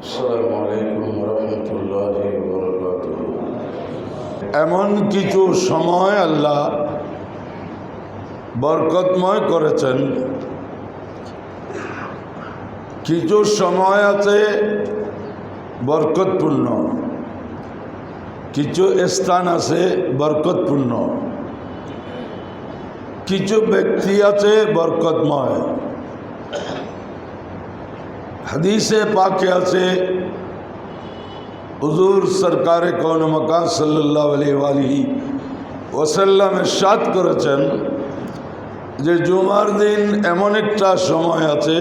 السلام عليكم ورحمة الله وبركاته এমন কিছু সময় আল্লাহ বরকতময় করেছেন কিছু সময় আছে বরকতপূর্ণ কিছু স্থান আছে বরকতপূর্ণ কিছু ব্যক্তি আছে বরকতময় হাদিসে পাকে আছে, হুজুর সরকার কৌন মকান সাল্লাহ ওসাল্লাম সাত করেছেন যে জুমার দিন এমন একটা সময় আছে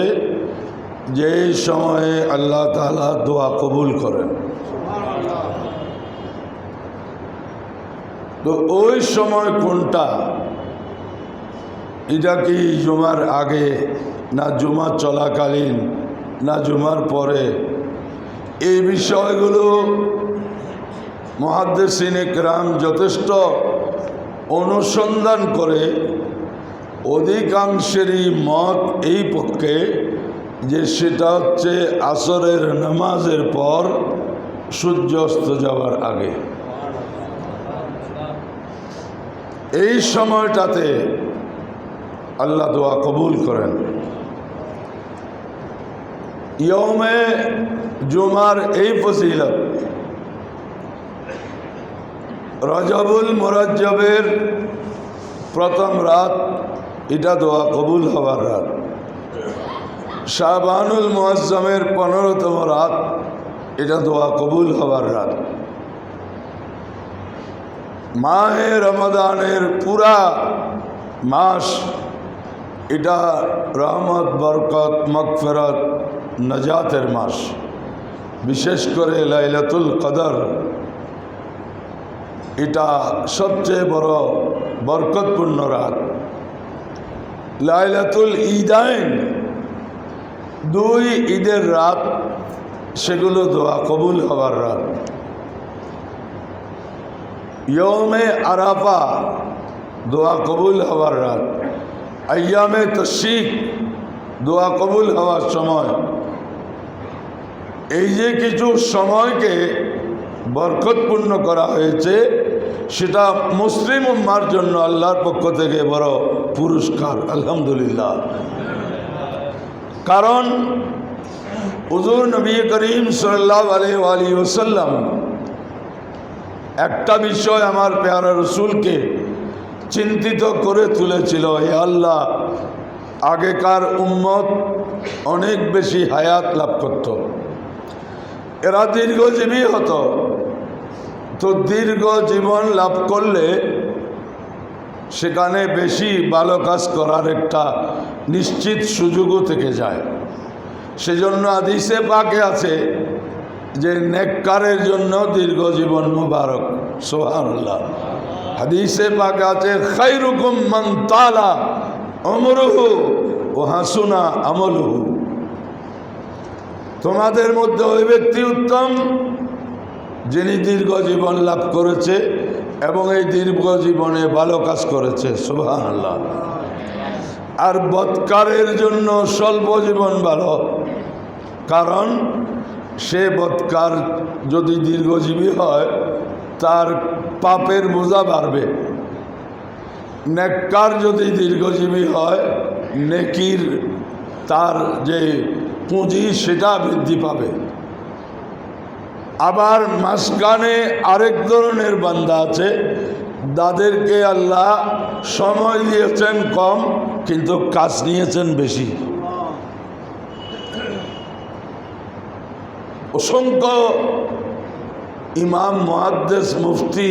যে সময়ে আল্লাহ তালা দোয়া কবুল করেন। তো ওই সময় কোনটা? এটা কি জুমার আগে না জুমা চলাকালীন? না জুমার পরে এই বিষয়গুলো মহাদ্দেশিন একরাম যথেষ্ট অনুসন্ধান করে অধিকাংশেরই মত এই পক্ষে যে সেটা হচ্ছে আসরের নামাজের পর সূর্য অস্ত যাওয়ার আগে। এই সময়টাতে আল্লাহ দোয়া কবুল করেন। ইয়মে জুমার এই ফসিলত রজবুল মোরাজ্জবের প্রথম রাত, এটা দোয়া কবুল হওয়ার রাত। শাহবানুল মুআজ্জমের পনেরোতম রাত, এটা দোয়া কবুল হওয়ার রাত। মাহে রমাদানের পুরা মাস, এটা রহমত, বরকত মকফরত নজাতের মাস, বিশেষ করে লাইলাতুল কদর। এটা সবচেয়ে বড় বরকতপূর্ণ রাত। লাইলাতুল ঈদাইন, দুই ঈদের রাত, সেগুলো দোয়া কবুল হওয়ার রাত। ইয়মে আরাফা, দোয়া কবুল হওয়ার রাত। আয়ামে তশিক দোয়া কবুল হওয়ার সময়। এই যে কিছু সময়কে বরকতপূর্ণ করা হয়েছে, সেটা মুসলিম উম্মার জন্য আল্লাহর পক্ষ থেকে বড় পুরস্কার, আলহামদুলিল্লাহ। কারণ হুজুর নবী করিম সাল্লাহ আলী ওসাল্লাম একটা বিষয় আমার পেয়ারা রসুলকে চিন্তিত করে তুলেছিল, হে আল্লাহ, আগেকার উম্মত অনেক বেশি হায়াত লাভ করত। এরা দীর্ঘজীবী হতো। তো দীর্ঘ জীবন লাভ করলে সেখানে বেশি ভালো কাজ করার একটা নিশ্চিত সুযোগও থেকে যায়। সেজন্য আদিসে পাকে আছে যে, নেককারের জন্য দীর্ঘ জীবন মুবারক। সোহানুল্লাহ হাদিসে পাকে আছে খাইরুকুম মান তালা অমরহু ও হাসুনা আমলহু। তোমাদের মধ্যে ওই ব্যক্তি উত্তম, যিনি দীর্ঘ জীবন লাভ করেছে এবং এই দীর্ঘ জীবনে ভালো কাজ করেছে। সুবাহ আর বৎকারের জন্য স্বল্প জীবন ভালো, কারণ সে বৎকার যদি দীর্ঘজীবী হয়, তার পাপের বোঝা বাড়বে। নেককার যদি দীর্ঘজীবী হয়, নেকির তার যে পুঁজি সেটা বৃদ্ধি পাবে। আবার মাঝখানে আরেক ধরনের বান্দা আছে, তাদেরকে আল্লাহ সময় দিয়েছেন কম, কিন্তু কাজ নিয়েছেন বেশি। অসংখ্য ইমাম মহাদ্দেশ মুফতি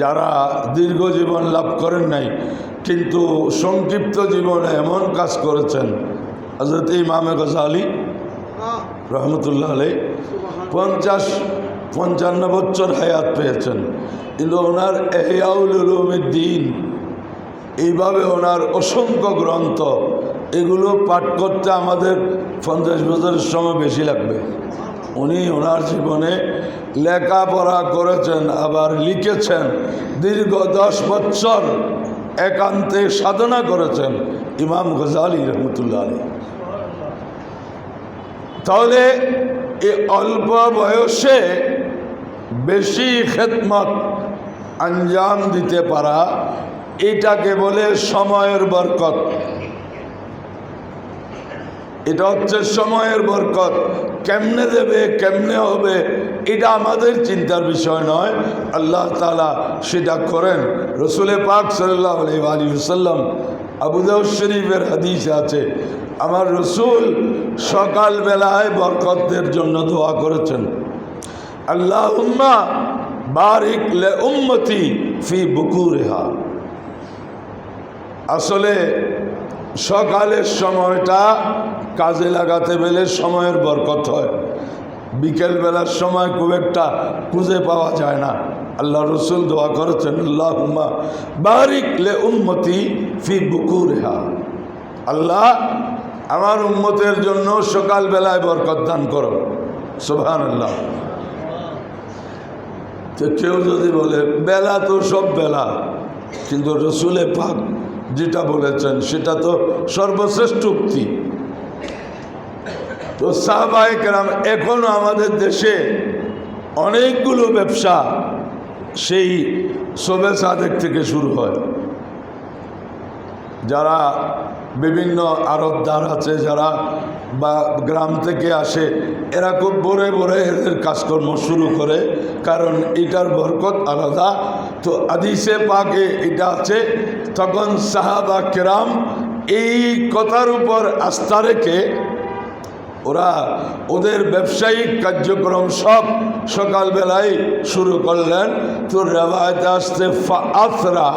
যারা দীর্ঘ জীবন লাভ করেন নাই, কিন্তু সংক্ষিপ্ত জীবনে এমন কাজ করেছেন হজরত ইমামে গজালি রহমতুল্লাহ আলী পঞ্চাশ, পঞ্চান্ন বছর হায়াত পেয়েছেন। কিন্তু ওনার এহিয়াউল উলুমের দিন, এইভাবে ওনার অসংখ্য গ্রন্থ, এগুলো পাঠ করতে আমাদের পঞ্চাশ বছরের সময় বেশি লাগবে। উনি ওনার জীবনে লেখাপড়া করেছেন, আবার লিখেছেন। দীর্ঘ দশ বছর একান্তে সাধনা করেছেন ইমাম গজালি রহমতুল্লাহ আলী তাহলে এ অল্প বয়সে বেশি খেদমত আঞ্জাম দিতে পারা, এটাকে বলে সময়ের বরকত। এটা হচ্ছে সময়ের বরকত। কেমনে দেবে, কেমনে হবে, এটা আমাদের চিন্তার বিষয় নয়। আল্লাহ তালা সেটা করেন। রসুলে পাক সাল্লাহ আলী সাল্লাম আবুদাউ শরীফের হাদিস আছে, আমার রসুল সকালবেলায় বরকতদের জন্য দোয়া করেছেন। আল্লাহ উম্মা বারিক লে উম্মতি ফি বুকুরেহা। আসলে সকালের সময়টা কাজে লাগাতে পেলে সময়ের বরকত হয়। বিকেলবেলার সময় খুব একটা খুঁজে পাওয়া যায় না। আল্লাহ রসুল দোয়া করেছেন আল্লাহ বারিক লে উম্মতি ফি বুকুরেহা। আল্লাহ আমার উম্মতের জন্য সকালবেলায় বরকত দান করো। সুবহান আল্লাহ তো কেউ যদি বলে, বেলা তো সব বেলা। কিন্তু রসুলে পাক যেটা বলেছেন, সেটা তো সর্বশ্রেষ্ঠ উক্তি। তো সাহবাহিকেরাম এখনও আমাদের দেশে অনেকগুলো ব্যবসা সেই শোবে সাদেক থেকে শুরু হয়। যারা বিভিন্ন আড়তদার আছে, যারা বা গ্রাম থেকে আসে, এরা খুব ভোরে ভোরে এদের কাজকর্ম শুরু করে, কারণ এটার বরকত আলাদা। তো আদিসে পাকে এটা আছে, তখন সাহাবা কেরাম এই কথার উপর আস্থা রেখে ওরা ওদের ব্যবসায়িক কার্যক্রম সব সকালবেলায় শুরু করলেন। তো রেওয়ায়তে আসতে আথরা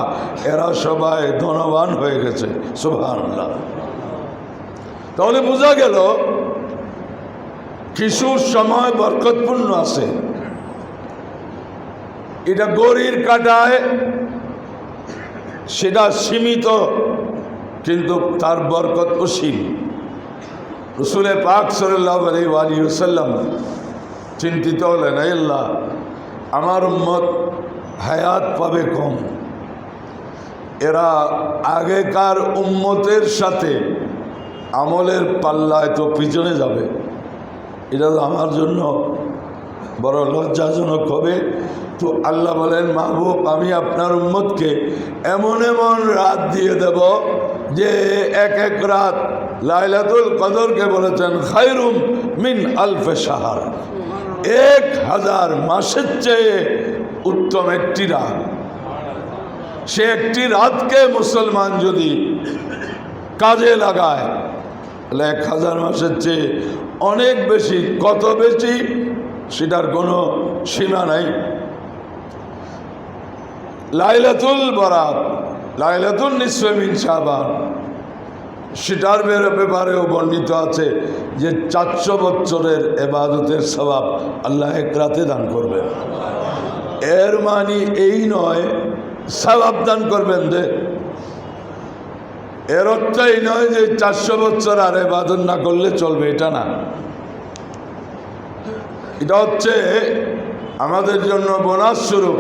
এরা সবাই ধনবান হয়ে গেছে, সুবহানাল্লাহ। তাহলে বোঝা গেল, কিছু সময় বরকতপূর্ণ আছে। এটা গড়ির কাটায়, সেটা সীমিত, কিন্তু তার বরকত অসীম। রসুলে পাক সাল্লাহ চিন্তিত হলেন আল্লাহ, আমার উম্মত হায়াত পাবে কম। এরা আগেকার উম্মতের সাথে আমলের পাল্লায় তো পিছনে যাবে। এটা আমার জন্য বড় লজ্জাজনক হবে। তো আল্লাহ বলেন, মাহবুব, আমি আপনার উম্মতকে এমন এমন রাত দিয়ে দেব যে এক এক রাত লাইলাতুল কদরকে বলেছেন খাইরুম মিন আলফে সাহার এক হাজার মাসের চেয়ে উত্তম একটি রাত। সে একটি রাতকে মুসলমান যদি কাজে লাগায়, তাহলে এক হাজার মাসের চেয়ে অনেক বেশি, কত বেশি, সেটার কোনো সীমা নাই। লাইলাতুল বরাত লাইলাতুল নিসমিন সাবান সেটার ব্যাপারেও বর্ণিত আছে যে চারশো বছরের এবাদতের স্বভাব আল্লাহ এক রাতে দান করবেন। এর মানি এই নয়, স্বভাব দান করবেন যে। এর অর্থ এই নয় যে চারশো বছর আর এবাদত না করলে চলবে, এটা না। এটা হচ্ছে আমাদের জন্য বোনাস স্বরূপ।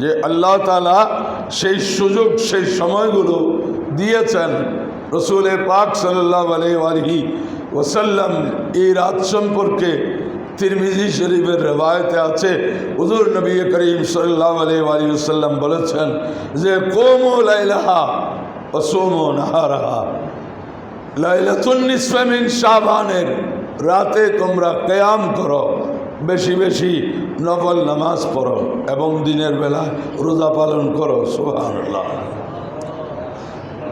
যে আল্লাহ তালা সেই সুযোগ, সেই সময়গুলো দিয়েছেন রসুলে পাক সাল্লাহ আলহি ওসাল্লাম এই রাত সম্পর্কে তিরমিজি শরীফের রেবায়তে আছে। হুজুর নবী করিম সাল্লাহ আলী ওসাল্লাম বলেছেন যে, কোমো লাইলাহা ও সোমো নাহারাহা। লাইলাতুন্নিসমিন শাবানের রাতে তোমরা কেয়াম করো। বেশি বেশি নকল নামাজ পড়ো এবং দিনের বেলা রোজা পালন করো, সুবহানাল্লাহ।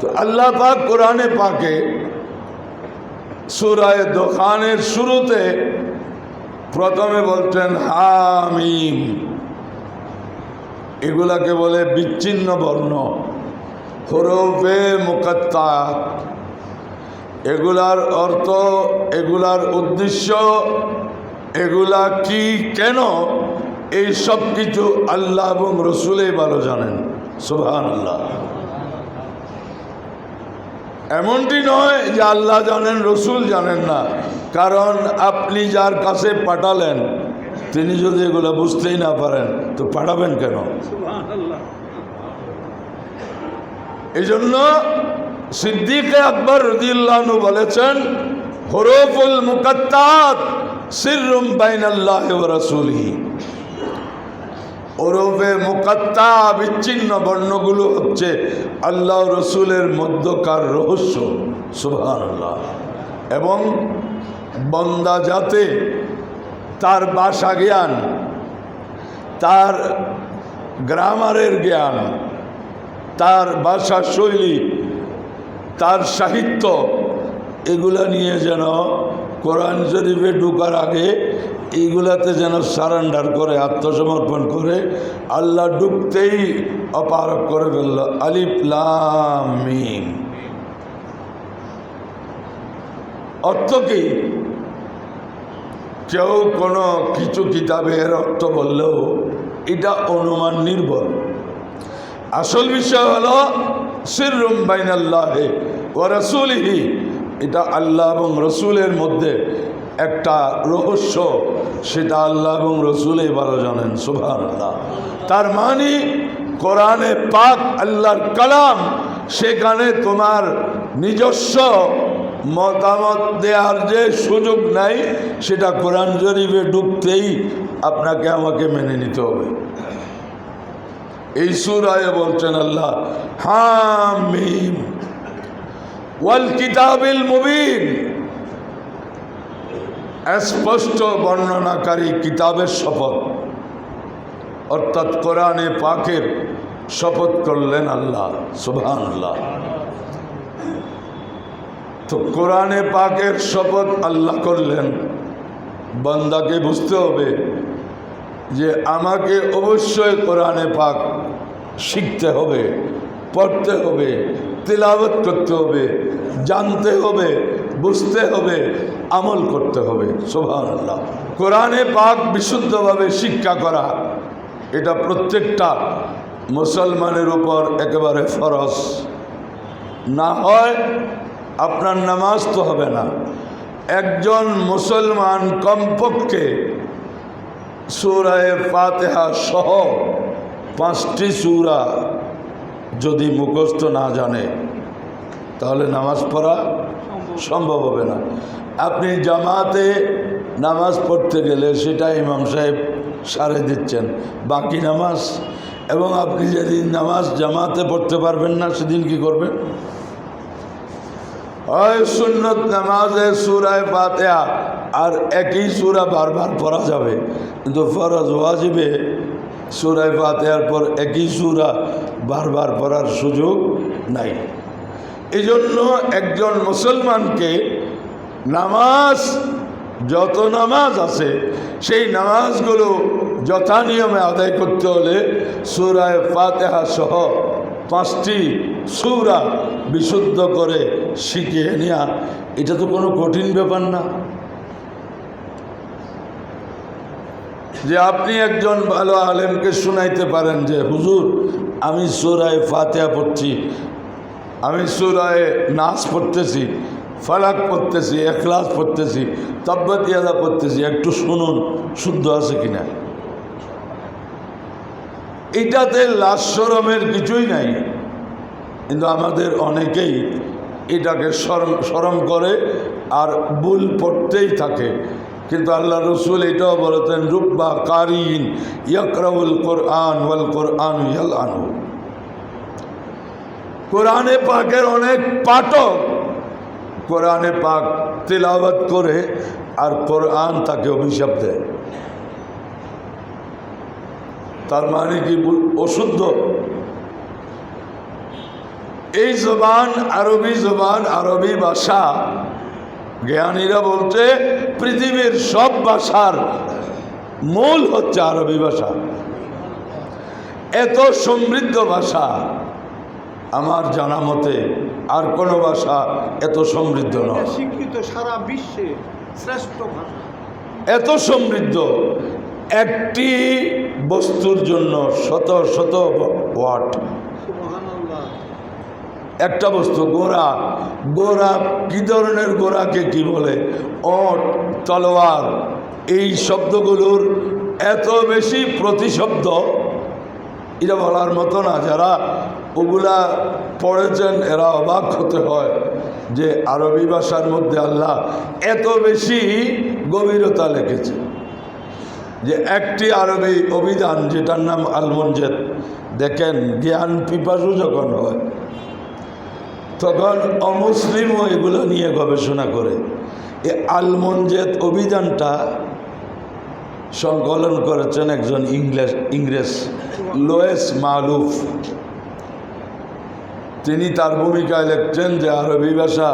তো আল্লাহ পাক কোরআনে পাকে সুরায় দোকানের শুরুতে প্রথমে বলছেন হামিম। এগুলাকে বলে বিচ্ছিন্ন বর্ণ, হরফে মুকাত্তাত। এগুলার অর্থ, এগুলার উদ্দেশ্য এগুলা কি কেন? এই সব কিছু আল্লাহ এবং রসুলেই ভালো জানেন। সুবহান আল্লাহ এমনটি নয় যে আল্লাহ জানেন রসুল জানেন না। কারণ আপনি যার কাছে পাঠালেন তিনি যদি এগুলো বুঝতেই না পারেন তো পাঠাবেন কেন? এই জন্য সিদ্দিকে আকবর রদিল্লাহনু বলেছেন হরফুল মুকাত্তাত সিররুম বাইনাল্লাহ রাসূলিহি। ওরফে মুকাত্তা বিচ্ছিন্ন বর্ণগুলো হচ্ছে আল্লাহ রসুলের মধ্যকার রহস্য। আল্লাহ এবং বন্দা যাতে তার ভাষা জ্ঞান, তার গ্রামারের জ্ঞান, তার ভাষা শৈলী, তার সাহিত্য, এগুলা নিয়ে যেন কোরআন শরীফে ঢুকার আগে এইগুলাতে যেন সারেন্ডার করে, আত্মসমর্পণ করে আল্লাহ ঢুকতেই অপারক করে ফেলল। আলিফ লাম অর্থ কি? কেউ কোনো কিছু কিতাবের অর্থ বললেও এটা অনুমান নির্ভর। আসল বিষয় হলো, সিররুম বাইনাল্লাহে ও রসুলহি। এটা আল্লাহ এবং রসুলের মধ্যে একটা রহস্য, সেটা আল্লাহ এবং রসুলেই ভালো জানেন সুভান আল্লাহ তার মানে কোরআনে পাক আল্লাহর কালাম, সেখানে তোমার নিজস্ব মতামত দেওয়ার যে সুযোগ নাই, সেটা কোরআন শরীফে ডুবতেই আপনাকে আমাকে মেনে নিতে হবে। এই সুরায় বলছেন আল্লাহ, হামিম। ওয়াল মুবিন। স্পষ্ট বর্ণনাকারী কিতাবের শপথ। অর্থাৎ কোরআনে পাকের শপথ করলেন আল্লাহ সুবহান আল্লাহ তো কোরআনে পাকের শপথ আল্লাহ করলেন। বান্দাকে বুঝতে হবে যে আমাকে অবশ্যই কোরআনে পাক শিখতে হবে, পড়তে হবে। তেলাবত করতে হবে, জানতে হবে, বুঝতে হবে, আমল করতে হবে। সোভান আল্লাহ কোরআনে পাক বিশুদ্ধভাবে শিক্ষা করা, এটা প্রত্যেকটা মুসলমানের উপর একেবারে ফরজ। না হয় আপনার নামাজ তো হবে না। একজন মুসলমান কমপক্ষে সুরায় ফাতেহা সহ পাঁচটি সুরা যদি মুখস্থ না জানে, তাহলে নামাজ পড়া সম্ভব হবে না। আপনি জামাতে নামাজ পড়তে গেলে সেটা ইমাম সাহেব সারে দিচ্ছেন। বাকি নামাজ, এবং আপনি যেদিন নামাজ জামাতে পড়তে পারবেন না, সেদিন কি করবেন? হয় সুন্নত নামাজে সুরায় ফাতেহা, আর একই সুরা বারবার পড়া যাবে। কিন্তু ফরজ ওয়াজিবে সুরায় ফাতেহার পর একই সুরা বারবার পড়ার সুযোগ নাই। এই জন্য একজন মুসলমানকে নামাজ, যত নামাজ আছে, সেই নামাজগুলো যথা নিয়মে আদায় করতে হলে সুরায় ফাতেহা সহ পাঁচটি সুরা বিশুদ্ধ করে শিখিয়ে নেওয়া এটা তো কোনো কঠিন ব্যাপার না। যে আপনি একজন ভালো আলেমকে শুনাইতে পারেন যে, হুজুর, আমি সুরায় ফাতেহা পড়ছি, আমি সুরায় নাচ পড়তেছি ফালাক পড়তেছি, এখলাস পড়তেছি, তব্বত ইয়াদা পড়তেছি, একটু শুনুন, শুদ্ধ আছে কিনা? এটাতে লাশরমের কিছুই নাই। কিন্তু আমাদের অনেকেই এটাকে সরম সরম করে আর ভুল পড়তেই থাকে। কিন্তু আল্লাহ রসুল এটাও বলেছেন, রুব্বা কারিন ইয়াকরাউল কোরআন ওয়াল কোরআন ইয়াল আনু কোরআনে পাকের অনেক পাঠক কোরআনে পাক তেলাওয়াত করে আর কোরআন তাকে অভিশাপ দেয়। তার মানে কি অশুদ্ধ? এই জবান আরবি জবান, আরবি ভাষা জ্ঞানীরা বলছে পৃথিবীর সব ভাষার মূল হচ্ছে আরবি ভাষা। এত সমৃদ্ধ ভাষা আমার জানা মতে আর কোনো ভাষা এত সমৃদ্ধ নয়। স্বীকৃত সারা বিশ্বে শ্রেষ্ঠ ভাষা। এত সমৃদ্ধ একটি বস্তুর জন্য শত শত ওয়াট একটা বস্তু গোড়া গোড়া কি ধরনের গোড়াকে কি বলে? অট, তলোয়ার, এই শব্দগুলোর এত বেশি প্রতিশব্দ, এটা বলার মতো না। যারা ওগুলা পড়েছেন, এরা অবাক হতে হয় যে আরবি ভাষার মধ্যে আল্লাহ এত বেশি গভীরতা লিখেছে। যে একটি আরবি অভিধান, যেটার নাম আলমঞ্জেদ দেখেন জ্ঞান পিপাসু যখন হয় তখন অমুসলিমও এগুলো নিয়ে গবেষণা করে। এই আলমঞ্জেদ অভিধানটা সংকলন করেছেন একজন ইংলিশ, ইংরেজ লোয়েস মালুফ। তিনি তার ভূমিকায় লিখছেন যে আরবি ভাষা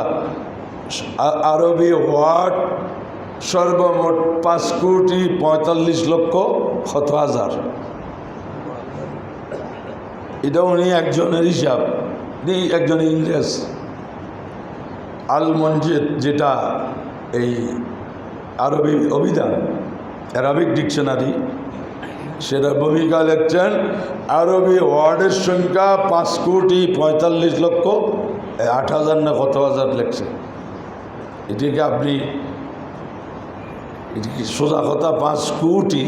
আরবি ওয়ার্ড সর্বমোট পাঁচ কোটি পঁয়তাল্লিশ লক্ষ কত হাজার। এটা উনি একজনের হিসাব। একজন ইংরেজ আল মঞ্জিদ যেটা এই আরবি অভিধান অ্যারাবিক ডিকশনারি, সেটা ভূমিকা লিখছেন আরবি ওয়ার্ডের সংখ্যা পাঁচ কোটি পঁয়তাল্লিশ লক্ষ আট হাজার না কত হাজার লেখছে। এটিকে আপনি এটি সোজা কথা, পাঁচ কোটি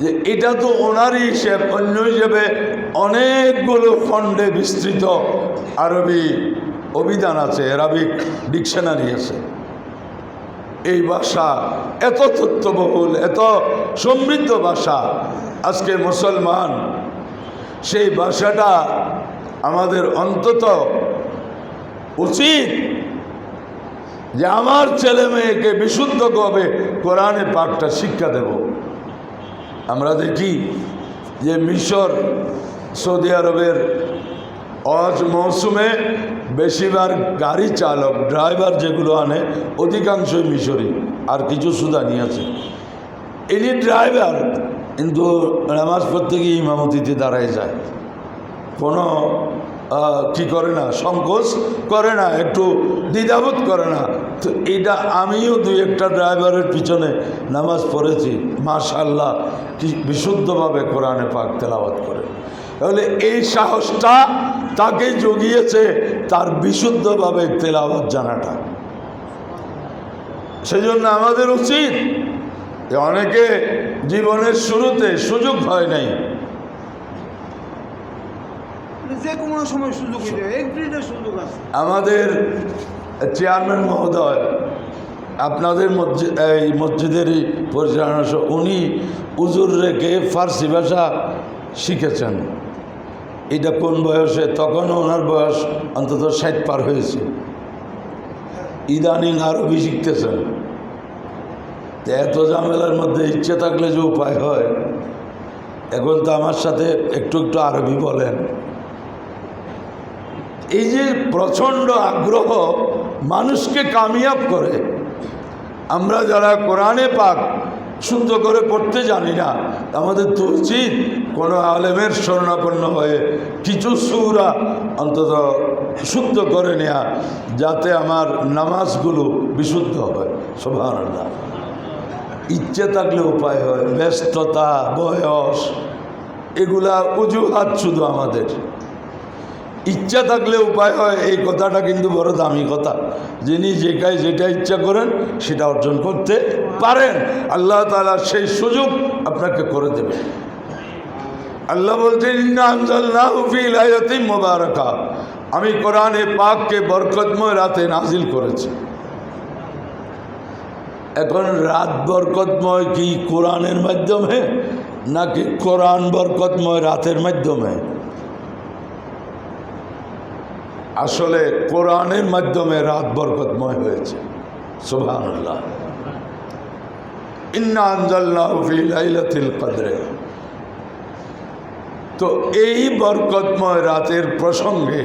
যে এটা তো ওনারই হিসেব, অন্য হিসেবে অনেকগুলো খণ্ডে বিস্তৃত আরবি অভিধান আছে অ্যারাবিক ডিকশনারি আছে। এই ভাষা এত তথ্যবহুল, এত সমৃদ্ধ ভাষা আজকে মুসলমান, সেই ভাষাটা আমাদের অন্তত উচিত যে আমার ছেলে মেয়েকে বিশুদ্ধভাবে কোরআনে পাকটা শিক্ষা দেব। আমরা দেখি যে মিশর, সৌদি আরবের অজ মৌসুমে বেশিরভাগ গাড়ি চালক, ড্রাইভার যেগুলো আনে, অধিকাংশই মিশরই আর কিছু সুদানি আছে। ইনি ড্রাইভার, কিন্তু নামাজ পড়তে গিয়ে ইমামতিতে দাঁড়ায় যায়। কোনো কি করে না? সংকোচ করে না, একটু দ্বিধাবোধ করে না। তো এটা আমিও দুই একটা ড্রাইভারের পিছনে নামাজ পড়েছি। মাশাল্লাহ কি বিশুদ্ধভাবে কোরআনে পাক তেলাওয়াত করে। তাহলে এই সাহসটা তাকে জগিয়েছে তার বিশুদ্ধভাবে তেলাওয়াত জানাটা। সেজন্য আমাদের উচিত অনেকে জীবনের শুরুতে সুযোগ হয় নাই যে কোনো সময় সুযোগ সুযোগ আমাদের চেয়ারম্যান মহোদয়, আপনাদের এই মসজিদেরই পরিচালনা উনি উজুর রেখে ফার্সি ভাষা শিখেছেন। এটা কোন বয়সে? তখনও ওনার বয়স অন্তত ষাট পার হয়েছে। ইদানিং আরবি শিখতেছেন। এত ঝামেলার মধ্যে ইচ্ছে থাকলে যে উপায় হয়? এখন তো আমার সাথে একটু একটু আরবি বলেন। এই যে প্রচণ্ড আগ্রহ মানুষকে কামিয়াব করে, আমরা যারা কোরআনে পাক শুদ্ধ করে পড়তে জানি না, আমাদের তো উচিত কোনো আলেমের শরণাপন্ন হয়ে কিছু সুরা অন্তত শুদ্ধ করে নেয়া যাতে আমার নামাজগুলো বিশুদ্ধ হয় সোভানুল্লাহ ইচ্ছে থাকলে উপায় হয়, ব্যস্ততা, বয়স, এগুলা অজুহাত শুধু আমাদের। ইচ্ছা থাকলে উপায় হয়, এই কথাটা কিন্তু বড় দামি কথা। যিনি যেটাই, যেটা ইচ্ছা করেন, সেটা অর্জন করতে পারেন। আল্লাহ তালা সেই সুযোগ আপনাকে করে দেবে। আল্লাহ বলছেন মুবারাকা। আমি কোরআনে পাককে বরকতময় রাতে নাজিল করেছি। এখন রাত বরকতময় কি কোরআনের মাধ্যমে, নাকি কোরআন বরকতময় রাতের মাধ্যমে? আসলে কোরআনের মাধ্যমে রাত বরকতময় হয়েছে। কদরে। তো এই বরকতময় রাতের প্রসঙ্গে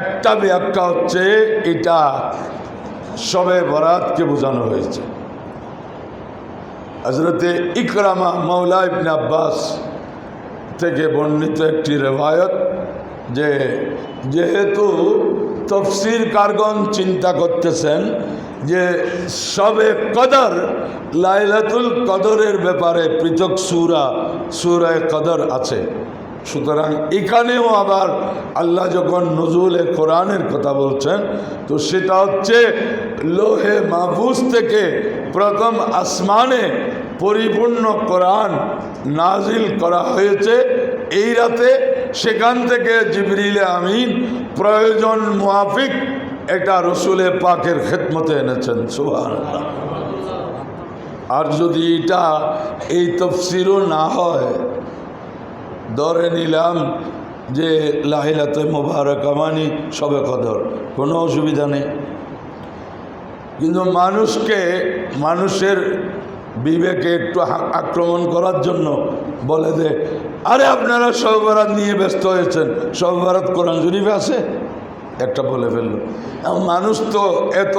একটা ব্যাখ্যা হচ্ছে, এটা সবে বরাতকে বোঝানো হয়েছে। হজরতে ইকরামা মৌলা ইবনে আব্বাস থেকে বর্ণিত একটি রেওয়ায়ত যে, যেহেতু তফসির কারগন চিন্তা করতেছেন যে সবে কদর, লাইলাতুল কদরের ব্যাপারে পৃথক সুরা, সুরায় কদর আছে। সুতরাং এখানেও আবার আল্লাহ যখন নজরুলে কোরআনের কথা বলছেন, তো সেটা হচ্ছে লোহে মাহফুজ থেকে প্রথম আসমানে পরিপূর্ণ কোরআন নাজিল করা হয়েছে। এই রাতে সেখান থেকে জিবরিলে আমিন প্রয়োজন মুআফিক এটা রসুলে পাকের খেদমতে এনেছেন সুহান আর যদি এটা এই তফসিরও না হয়, ধরে নিলাম যে লাহিলাতে মোবারক আমানি সবে কদর, কোনো অসুবিধা নেই। কিন্তু মানুষকে, মানুষের বিবেকে একটু আক্রমণ করার জন্য বলে দে আরে আপনারা সবরাত নিয়ে ব্যস্ত হয়েছেন। সবরাত কোরআন শরীফে আছে? একটা বলে ফেলল। মানুষ তো এত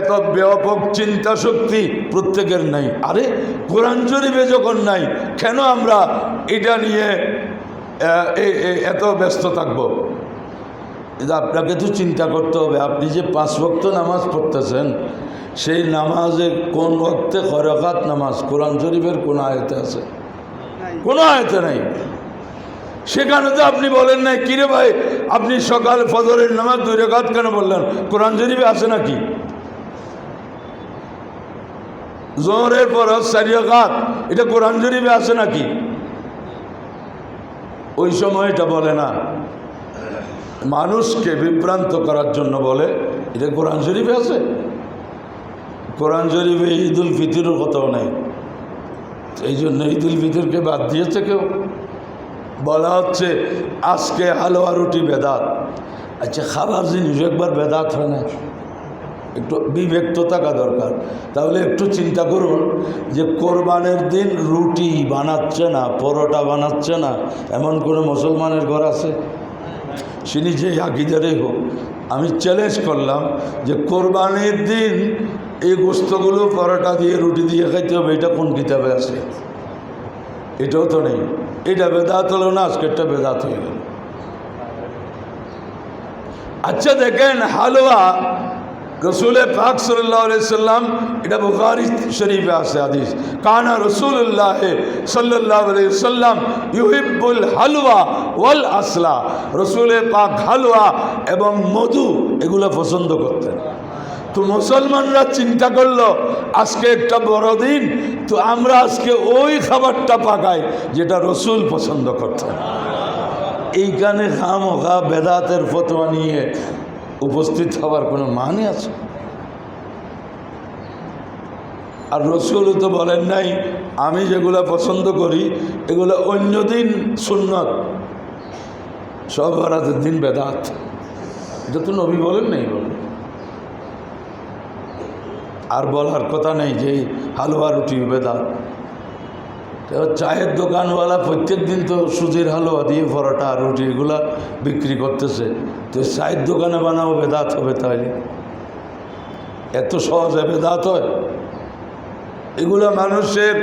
এত ব্যাপক চিন্তা শক্তি প্রত্যেকের নাই। আরে কোরআন শরীফে যখন নাই, কেন আমরা এটা নিয়ে এত ব্যস্ত থাকব? আপনাকে তো চিন্তা করতে হবে। আপনি যে পাঁচ ভক্ত নামাজ পড়তেছেন, সেই নামাজে কোন ভক্তে খরকাত নামাজ? কোরআন শরীফের কোন আয়তে আছে? কোনো আয়তে নাই। সেখানে তো আপনি বলেন নাই, কিরে ভাই, আপনি সকাল ফজরের নামাজ দুই রেখাত কেন বললেন? কোরআন শরীফে আছে নাকি? জোহরের পর রেখাত এটা কোরআন শরীফে আছে নাকি? ওই সময় এটা বলে না। মানুষকে বিভ্রান্ত করার জন্য বলে, এটা কোরআন শরীফে আছে? কোরআন শরীফে ঈদ উল ফিতরের কথাও নেই। এই জন্য ঈদ উল ফিতরকে বাদ দিয়েছে কেউ। বলা হচ্ছে, আজকে হালুয়া রুটি বেদাত। আচ্ছা খাবার জিনিস একবার বেদাত হয় না। একটু বিবেক তো থাকা দরকার। তাহলে একটু চিন্তা করুন যে কোরবানের দিন রুটি বানাচ্ছে না, পরোটা বানাচ্ছে না, এমন কোনো মুসলমানের ঘর আছে? সে নিজে আকিদারেই হোক। আমি চ্যালেঞ্জ করলাম যে কোরবানির দিন এই গোস্তগুলো পরোটা দিয়ে, রুটি দিয়ে খাইতে হবে, এটা কোন কিতাবে আছে? এটাও তো নেই। এটা বেদাত হলো না, আজকেরটা বেদাত হয়ে গেল। আচ্ছা দেখেন, হালুয়া, রসুল পাক সাল্লাম, এটা বুখারি শরীফে আছে হাদিস। কানা রসুল্লাহ সাল্লাহ সাল্লাম ইউহিবুল হালুয়া ওয়াল আসলা। রসুল পাক হালুয়া এবং মধু, এগুলো পছন্দ করতেন। তো মুসলমানরা চিন্তা করল, আজকে একটা বড় দিন, তো আমরা আজকে ওই খাবারটা পাকাই যেটা রসুল পছন্দ করতেন। এইখানে খাম খা বেদাতের ফতোয়া নিয়ে উপস্থিত হওয়ার কোনো মানে আছে? আর রসুল তো বলেন নাই, আমি যেগুলো পছন্দ করি, এগুলো অন্য দিন সুন্নত। সব দিন বেদাত। এটা তো নবী বলেন নাই বলেন আর বলার কথা নেই যে হালুয়া রুটি বেদাত তো চায়ের দোকানওয়ালা প্রত্যেক দিন তো সুজির হালুয়া দিয়ে পরোটা, রুটি এগুলা বিক্রি করতেছে। তো চায়ের দোকানে বানাও বেদাত হবে তাহলে এত সহজে বেদাত হয়। এগুলো মানুষের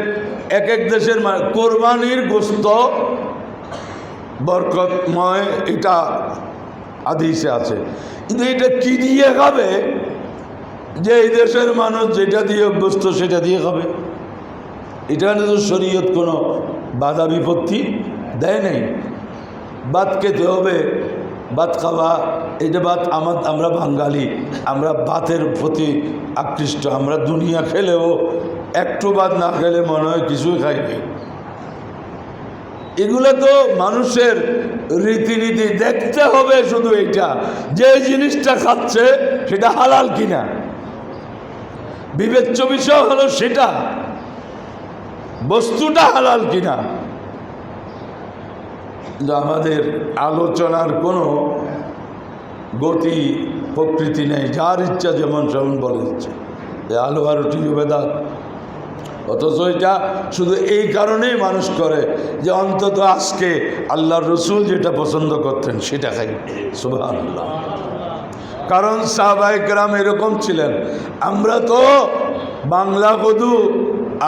এক এক দেশের কোরবানির গোস্ত বরকতময় এটা আদিসে আছে। কিন্তু এটা কি দিয়ে খাবে? যে এই দেশের মানুষ যেটা দিয়ে অভ্যস্ত, সেটা দিয়ে খাবে। এখানে তো শরীয়ত কোনো বাধা বিপত্তি দেয় নাই। ভাত খেতে হবে, ভাত খাওয়া এটা ভাত আমার, আমরা বাঙালি, আমরা ভাতের প্রতি আকৃষ্ট, আমরা দুনিয়া খেলেও একটু ভাত না খেলে মনে হয় কিছুই খাইনি এগুলো তো মানুষের রীতিনীতি, দেখতে হবে শুধু এটা। যে জিনিসটা খাচ্ছে, সেটা হালাল কিনা? বিবেচ্য বিষয় হলো সেটা। বস্তুটা হালাল কিনা? আমাদের আলোচনার কোনো গতি, প্রকৃতি নেই। যার ইচ্ছা যেমন সেমন বলে দিচ্ছে। আলু আর রুটি বেদাত। অথচ এটা শুধু এই কারণেই মানুষ করে যে অন্তত আজকে আল্লাহর রসুল যেটা পছন্দ করতেন সেটা খাই। সুবাহ আল্লাহ কারণ সাহবাইকরাম এরকম ছিলেন। আমরা তো বাংলা কদু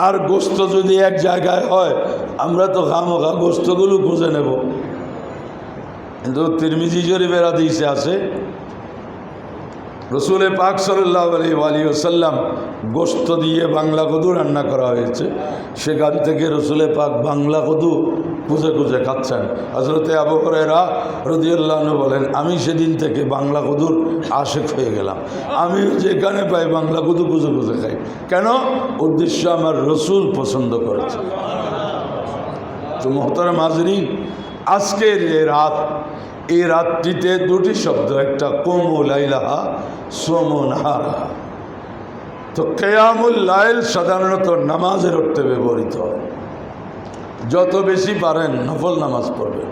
আর গোস্ত যদি এক জায়গায় হয়, আমরা তো খামোখা গোস্তগুলো খুঁজে নেব। কিন্তু তিরমিজি শরীফের আদিসে আছে রসুলে পাক সাল্লাহ আলী ওসাল্লাম গোস্ত দিয়ে বাংলা কদু রান্না করা হয়েছে। সেখান থেকে রসুলে পাক বাংলা কদু খুঁজে খুঁজে খাচ্ছেন। হজরতে আবহরেরা রদিউল্লাহনু বলেন, আমি সেদিন থেকে বাংলা কুদুর আশেক হয়ে গেলাম। আমি যেখানে পাই বাংলা কুদু খুঁজে খুঁজে খাই। কেন? উদ্দেশ্য আমার রসুল পছন্দ করেছে। তো মোহতারা মাজরিন আজকের যে রাত, এই রাত্রিতে দুটি শব্দ, একটা কোমুলাইলাহা সোমনহারা তো কেয়ামুল লাইল সাধারণত নামাজের অর্থে ব্যবহৃত হয়। যত বেশি পারেন নফল নামাজ পড়বেন।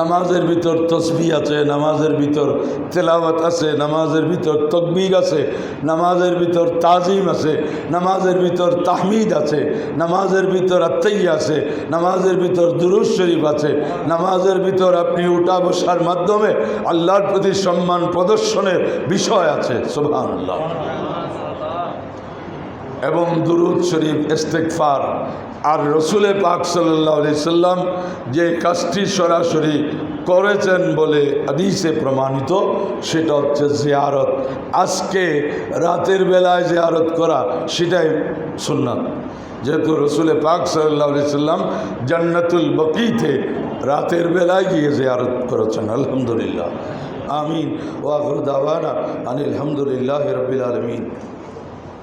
নামাজের ভিতর তসবি আছে, নামাজের ভিতর তেলাওয়াত আছে, নামাজের ভিতর তকবির আছে, নামাজের ভিতর তাজিম আছে, নামাজের ভিতর তাহমিদ আছে, নামাজের ভিতর আত্মাই আছে, নামাজের ভিতর দুরুজ শরীফ আছে, নামাজের ভিতর আপনি উঠা বসার মাধ্যমে আল্লাহর প্রতি সম্মান প্রদর্শনের বিষয় আছে সোভান এবং দুরুদ শরীফ ইস্তেকফার আর রসুলে পাক সাল্লাহ সাল্লাম যে কাজটি সরাসরি করেছেন বলে আদিসে প্রমাণিত, সেটা হচ্ছে জিয়ারত। আজকে রাতের বেলায় জিয়ারত করা, সেটাই সুন্নাত। যেহেতু রসুলে পাক সাল্লাহ সাল্লাম জান্নাতুল বকিতে রাতের বেলায় গিয়ে জিয়ারত করেছেন, আলহামদুলিল্লাহ। আমিন। ওয়াকর দাওয়ানা আনিল আলহামদুলিল্লাহ রবিল আলমিন।